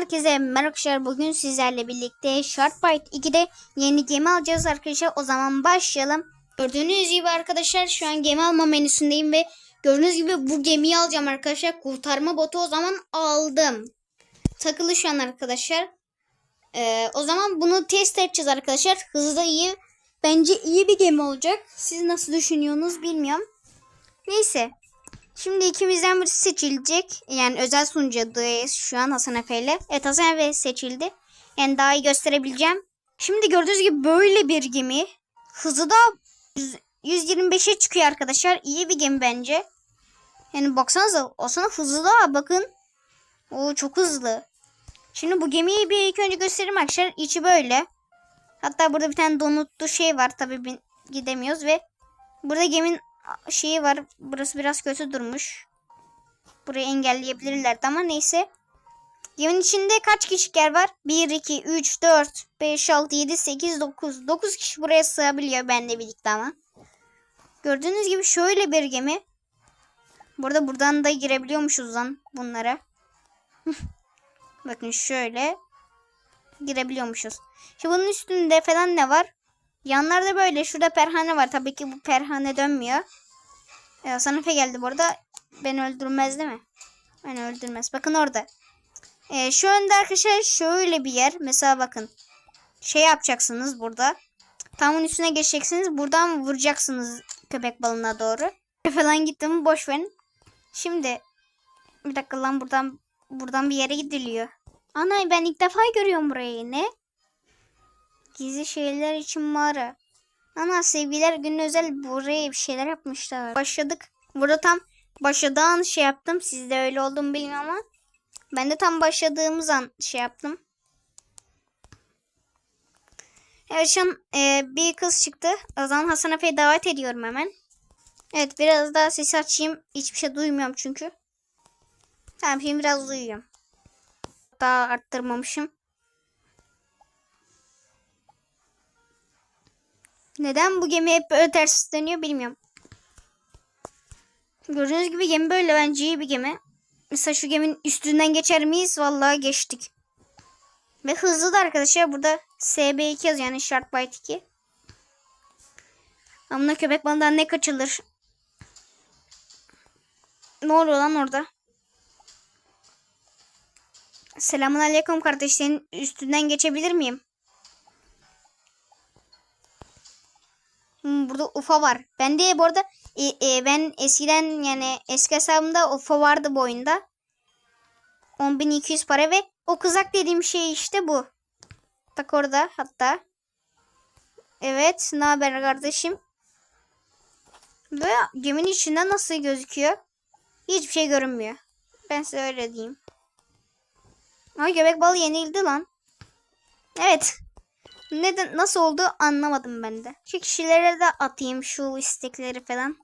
Herkese merhaba arkadaşlar. Bugün sizlerle birlikte Sharkbite 2'de yeni gemi alacağız arkadaşlar. O zaman başlayalım. Gördüğünüz gibi arkadaşlar şu an gemi alma menüsündeyim ve gördüğünüz gibi bu gemiyi alacağım arkadaşlar. Kurtarma botu o zaman aldım. Takılı şu an arkadaşlar. Ee, o zaman bunu test edeceğiz arkadaşlar. Hızı da iyi. Bence iyi bir gemi olacak. Siz nasıl düşünüyorsunuz bilmiyorum. Neyse. Şimdi ikimizden birisi seçilecek. Yani özel sunucudayız şu an Hasan Efe ile. Evet Hasan Efe seçildi. Yani daha iyi gösterebileceğim. Şimdi gördüğünüz gibi böyle bir gemi. Hızı da 125'e çıkıyor arkadaşlar. İyi bir gemi bence. Yani baksanıza aslında hızlı da bakın. O çok hızlı. Şimdi bu gemiyi bir ilk önce göstereyim arkadaşlar. İçi böyle. Hatta burada bir tane donutlu şey var. Tabii bin- gidemiyoruz ve burada geminin şeyi var. Burası biraz kötü durmuş. Burayı engelleyebilirlerdi ama neyse. Geminin içinde kaç kişi yer var? 1, 2, 3, 4, 5, 6, 7, 8, 9. 9 kişi buraya sığabiliyor benle birlikte ama. Gördüğünüz gibi şöyle bir gemi. Burada buradan da girebiliyormuşuz lan bunlara. Bakın şöyle girebiliyormuşuz. Şimdi bunun üstünde falan ne var? Yanlarda böyle şurada perhane var. Tabii ki bu perhane dönmüyor. Ee, Sanafe geldi bu arada. Beni öldürmez değil mi? Beni öldürmez. Bakın orada. Ee, şu önde arkadaşlar şöyle bir yer. Mesela bakın. Şey yapacaksınız burada. Tamın üstüne geçeceksiniz. Buradan vuracaksınız köpek balığına doğru. Falan gittim boş verin. Şimdi bir dakika lan buradan buradan bir yere gidiliyor. Ana ben ilk defa görüyorum burayı. Ne? Gizli şeyler için mağara. Ana sevgiler günü özel buraya bir şeyler yapmışlar. Başladık. Burada tam başladığın şey yaptım. Sizde öyle oldu mu bilmiyorum ama. Ben de tam başladığımız an şey yaptım. Evet şu an e, bir kız çıktı. O zaman Hasan Efe'yi davet ediyorum hemen. Evet biraz daha ses açayım. Hiçbir şey duymuyorum çünkü. Tamam şimdi biraz duyuyorum. Daha arttırmamışım. Neden bu gemi hep böyle ters dönüyor bilmiyorum. Gördüğünüz gibi gemi böyle bence iyi bir gemi. Mesela şu geminin üstünden geçer miyiz? Vallahi geçtik. Ve hızlı da arkadaşlar burada SB2 yazıyor yani Sharkbite 2. Ama köpek balığından ne kaçılır? Ne oluyor lan orada? Selamun aleyküm kardeş. Üstünden geçebilir miyim? Hmm, burada UFO var. Ben de bu arada e, e, ben eskiden yani eski hesabımda UFO vardı bu oyunda. 10.200 para ve o kızak dediğim şey işte bu. Bak orada hatta. Evet ne haber kardeşim? Ve geminin içinden nasıl gözüküyor? Hiçbir şey görünmüyor. Ben size öyle diyeyim. Ay göbek balığı yenildi lan. Evet. Neden nasıl oldu anlamadım ben de. Şu kişilere de atayım şu istekleri falan.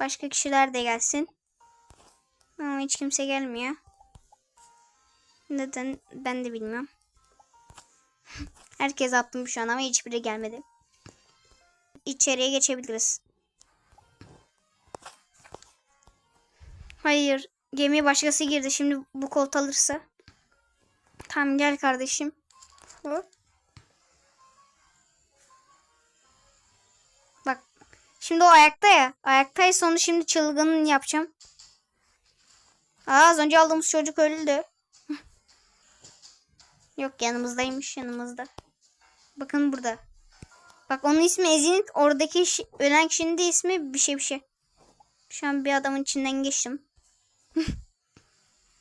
Başka kişiler de gelsin. Ama hiç kimse gelmiyor. Neden ben de bilmiyorum. Herkes attım şu an ama hiçbiri gelmedi. İçeriye geçebiliriz. Hayır. Gemiye başkası girdi. Şimdi bu kolt alırsa. Tamam gel kardeşim. Hop. Şimdi o ayakta ya. Ayaktaysa onu şimdi çılgın yapacağım. Aa, az önce aldığımız çocuk öldü. Yok yanımızdaymış yanımızda. Bakın burada. Bak onun ismi Ezin. Oradaki ölen kişinin de ismi bir şey bir şey. Şu an bir adamın içinden geçtim.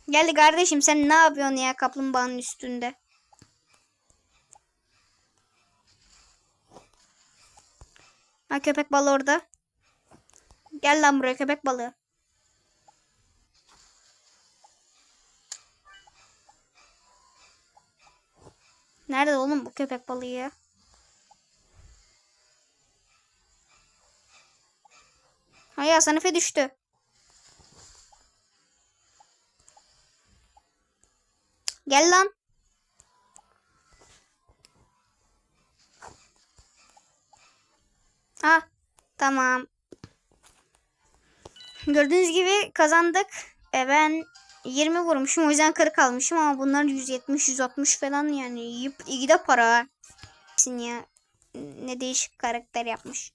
Geldi kardeşim sen ne yapıyorsun ya kaplumbağanın üstünde? Ha köpek balığı orada. Gel lan buraya köpek balığı. Nerede oğlum bu köpek balığı ya? Hayır Efe düştü. Gel lan. Ha tamam. Gördüğünüz gibi kazandık. E ben 20 vurmuşum o yüzden 40 almışım ama bunlar 170 160 falan yani yiyip iyi de para. ya ne değişik karakter yapmış.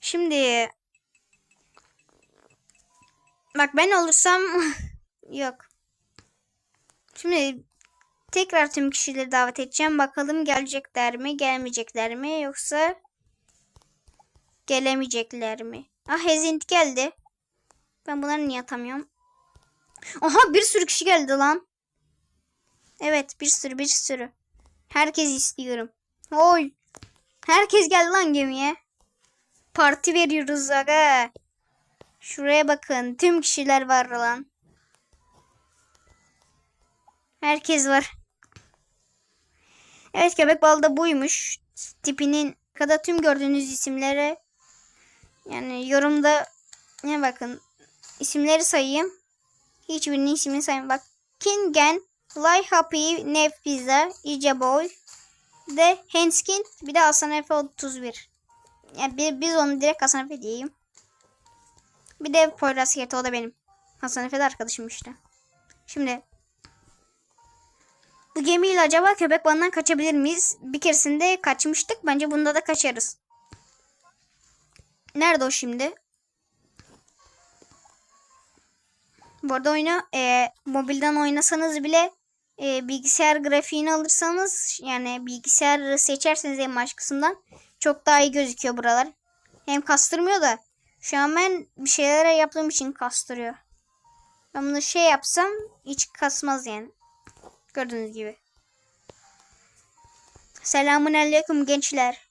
Şimdi bak ben olursam yok. Şimdi tekrar tüm kişileri davet edeceğim. Bakalım gelecekler mi, gelmeyecekler mi yoksa gelemeyecekler mi? Ah Hezint geldi. Ben bunları niye atamıyorum? Aha bir sürü kişi geldi lan. Evet bir sürü bir sürü. Herkes istiyorum. Oy. Herkes geldi lan gemiye. Parti veriyoruz aga. Şuraya bakın. Tüm kişiler var lan. Herkes var. Evet köpek balı da buymuş. Tipinin kadar tüm gördüğünüz isimlere yani yorumda ne bakın isimleri sayayım. Hiçbirinin ismini sayayım. Bak Kingen, Fly Happy, Nev Pizza, Ica Boy, de Henskin bir de Hasan Efe 31. Yani bi- biz onu direkt Hasan Efe diyeyim. Bir de Poyraz Yeti o da benim. Hasan Efe de arkadaşım işte. Şimdi bu gemiyle acaba köpek balığından kaçabilir miyiz? Bir keresinde kaçmıştık. Bence bunda da kaçarız. Nerede o şimdi? Bu arada oyunu e, mobilden oynasanız bile e, bilgisayar grafiğini alırsanız yani bilgisayar seçerseniz en baş kısımdan çok daha iyi gözüküyor buralar. Hem kastırmıyor da şu an ben bir şeyler yaptığım için kastırıyor. Ben bunu şey yapsam hiç kasmaz yani. Gördüğünüz gibi. Selamun aleyküm gençler.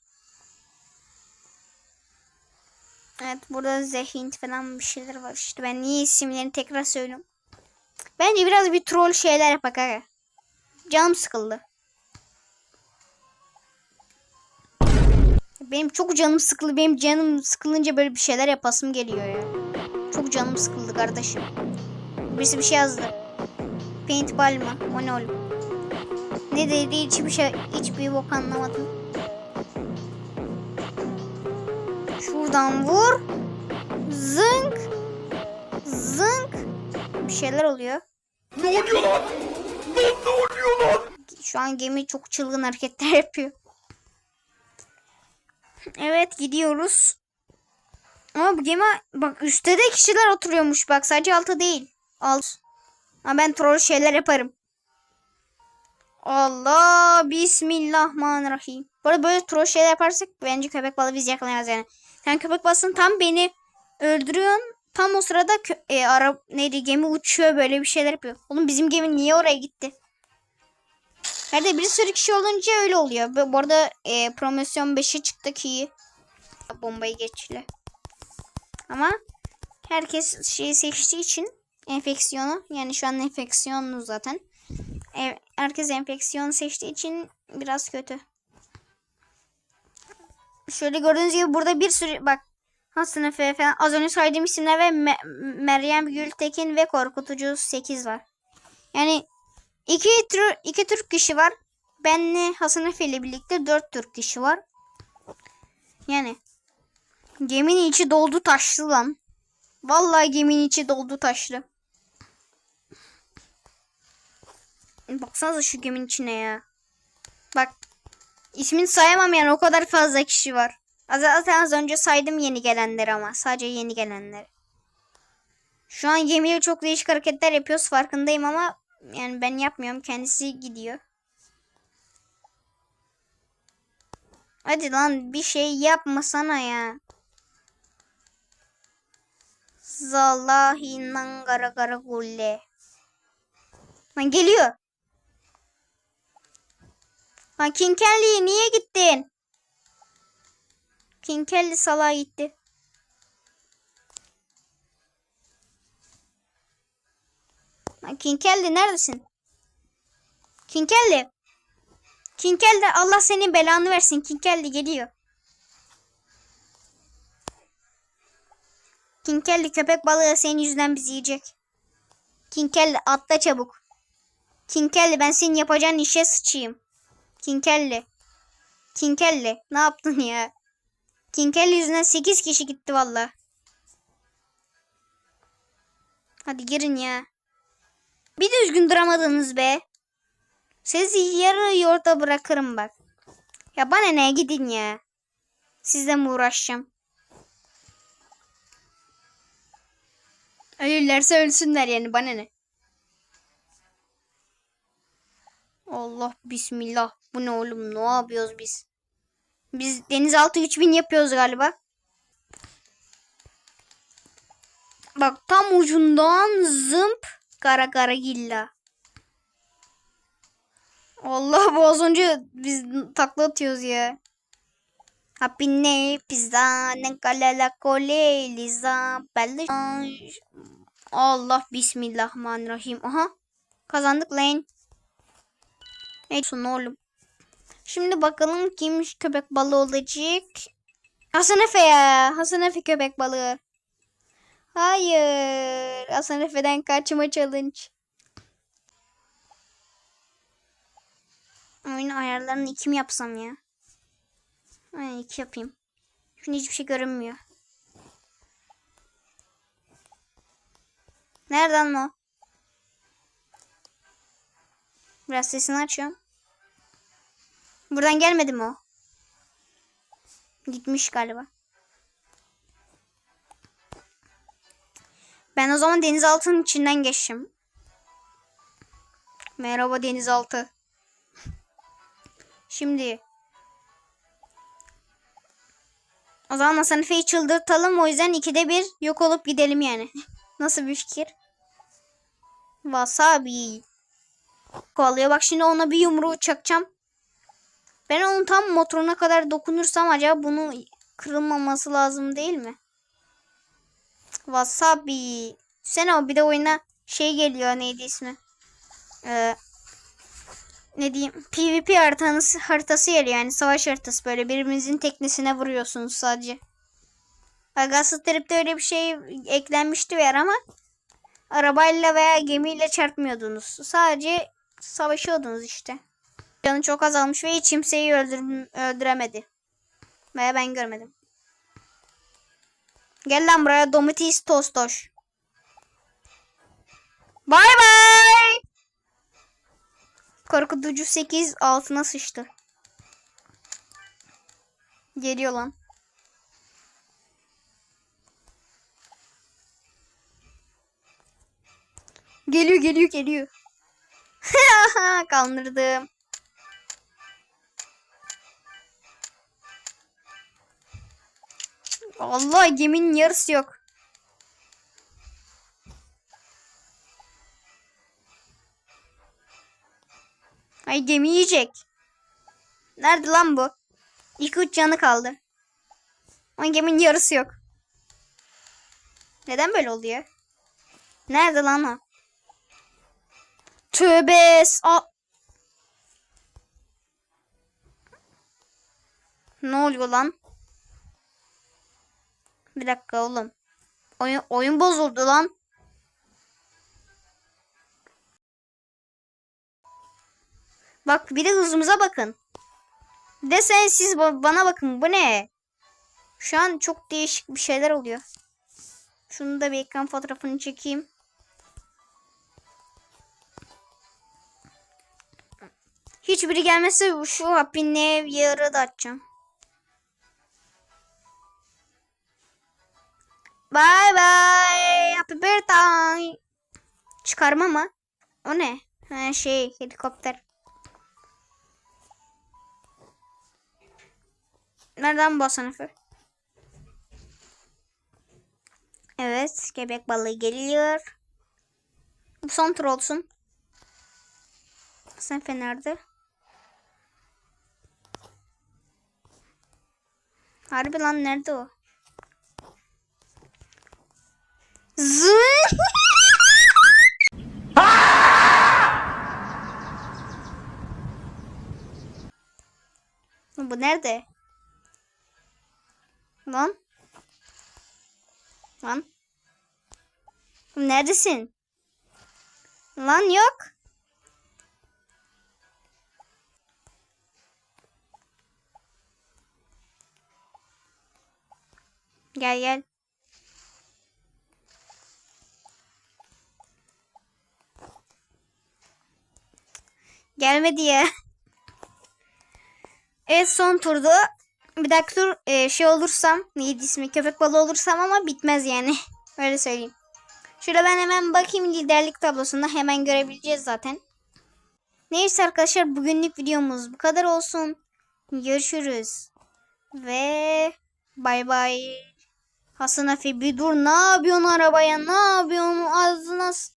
Evet burada Zehint falan bir şeyler var işte. Ben niye isimlerini tekrar söylüyorum. Bence biraz bir troll şeyler yapak aga. Canım sıkıldı. Benim çok canım sıkıldı. Benim canım sıkılınca böyle bir şeyler yapasım geliyor ya. Çok canım sıkıldı kardeşim. Birisi bir şey yazdı. Paintball mı? O ne oğlum? Ne dedi hiçbir şey hiçbir bok anlamadım. Şuradan vur. Zınk. Zınk. Bir şeyler oluyor. Ne oluyor lan? Lan ne oluyor lan? Şu an gemi çok çılgın hareketler yapıyor. Evet gidiyoruz. Ama bu gemi bak üstte de kişiler oturuyormuş bak sadece altı değil. Alt. Ama ben troll şeyler yaparım. Allah bismillahirrahmanirrahim. Bu arada böyle troll şeyler yaparsak bence köpek balığı bizi yakalayamaz yani. Sen köpek balığısın tam beni öldürüyorsun. Tam o sırada e, ara neydi gemi uçuyor böyle bir şeyler yapıyor. Oğlum bizim gemi niye oraya gitti? Nerede bir sürü kişi olunca öyle oluyor. Bu arada e, promosyon 5'e çıktı ki bombayı geçle. Ama herkes şeyi seçtiği için enfeksiyonu yani şu an enfeksiyonlu zaten. E, herkes enfeksiyonu seçtiği için biraz kötü. Şöyle gördüğünüz gibi burada bir sürü bak Hasan Efe falan az önce saydığım isimler ve Me- Meryem Gültekin ve Korkutucu 8 var. Yani iki, iki Türk kişi var. Benle Hasan Efe ile birlikte dört Türk kişi var. Yani geminin içi doldu taşlı lan. Vallahi geminin içi doldu taşlı. Baksanıza şu geminin içine ya. Bak ismini sayamam yani o kadar fazla kişi var. Zaten az önce saydım yeni gelenleri ama sadece yeni gelenleri. Şu an gemiyle çok değişik hareketler yapıyoruz farkındayım ama yani ben yapmıyorum kendisi gidiyor. Hadi lan bir şey yapmasana ya. Zallahinden kara kara gulle. Lan geliyor. Lan King niye gittin? King Kelly salağa gitti. Lan King neredesin? King Kelly. Allah senin belanı versin. King geliyor. King köpek balığı senin yüzünden bizi yiyecek. King Kelly atla çabuk. King ben senin yapacağın işe sıçayım. King Kelly ne yaptın ya? King Kelly yüzünden 8 kişi gitti valla. Hadi girin ya. Bir düzgün duramadınız be. Sizi yarı yolda bırakırım bak. Ya bana ne gidin ya. Sizle mi uğraşacağım? Ölürlerse ölsünler yani bana ne? Bismillah. Bu ne oğlum? Ne yapıyoruz biz? Biz denizaltı 3000 yapıyoruz galiba. Bak tam ucundan zımp kara kara gilla. Allah bu az önce biz takla atıyoruz ya. Happy pizza ne kalala kole liza belli. Allah bismillahirrahmanirrahim. Aha kazandık lan. Neyse oğlum. Şimdi bakalım kimmiş köpek balığı olacak. Hasan Efe ya. Hasan Efe köpek balığı. Hayır. Hasan Efe'den kaçma challenge. Oyun ayarlarını iki mi yapsam ya? Aynen iki yapayım. Şimdi hiçbir şey görünmüyor. Nereden o? Biraz sesini açıyorum. Buradan gelmedi mi o? Gitmiş galiba. Ben o zaman denizaltının içinden geçtim. Merhaba denizaltı. Şimdi. O zaman Hasan çıldırtalım. O yüzden ikide bir yok olup gidelim yani. Nasıl bir fikir? Wasabi. Kovalıyor. Bak şimdi ona bir yumruğu çakacağım. Ben onun tam motoruna kadar dokunursam acaba bunu kırılmaması lazım değil mi? Wasabi. Sen o bir de oyuna şey geliyor neydi ismi? Ee, ne diyeyim? PvP haritası, haritası geliyor yani savaş haritası böyle birbirinizin teknesine vuruyorsunuz sadece. Agasa Trip'te öyle bir şey eklenmişti bir ama arabayla veya gemiyle çarpmıyordunuz. Sadece savaşıyordunuz işte. Canı çok azalmış ve hiç kimseyi öldür öldüremedi. Veya ben görmedim. Gel lan buraya domates tostoş. Bay bay. Korkutucu 8 altına sıçtı. Geliyor lan. Geliyor geliyor geliyor. Kaldırdım. Allah geminin yarısı yok. Ay gemi yiyecek. Nerede lan bu? İki üç canı kaldı. Ama geminin yarısı yok. Neden böyle oldu ya? Nerede lan o? Tövbe. A ne oluyor lan? Bir dakika oğlum. Oyun, oyun bozuldu lan. Bak bir de hızımıza bakın. Bir de sen siz ba- bana bakın. Bu ne? Şu an çok değişik bir şeyler oluyor. Şunu da bir ekran fotoğrafını çekeyim. Hiçbiri gelmezse şu Happy New Year'ı da açacağım. Bye bye. Happy birthday. Çıkarma mı? O ne? Ha, şey helikopter. Nereden bu sınıfı? Evet. Köpek balığı geliyor. Bu son tur olsun. Sınıfı nerede? Harbi lan nerede o? Bu nerede? Lan. Lan. Neredesin? Lan yok. Gel gel. Gelmedi ya. Evet son turda. Bir dahaki tur e, şey olursam neydi ismi köpek balığı olursam ama bitmez yani. Öyle söyleyeyim. Şöyle ben hemen bakayım liderlik tablosunda hemen görebileceğiz zaten. Neyse arkadaşlar bugünlük videomuz bu kadar olsun. Görüşürüz. Ve bay bay. Hasan Afi bir dur ne yapıyorsun arabaya ne yapıyorsun ağzına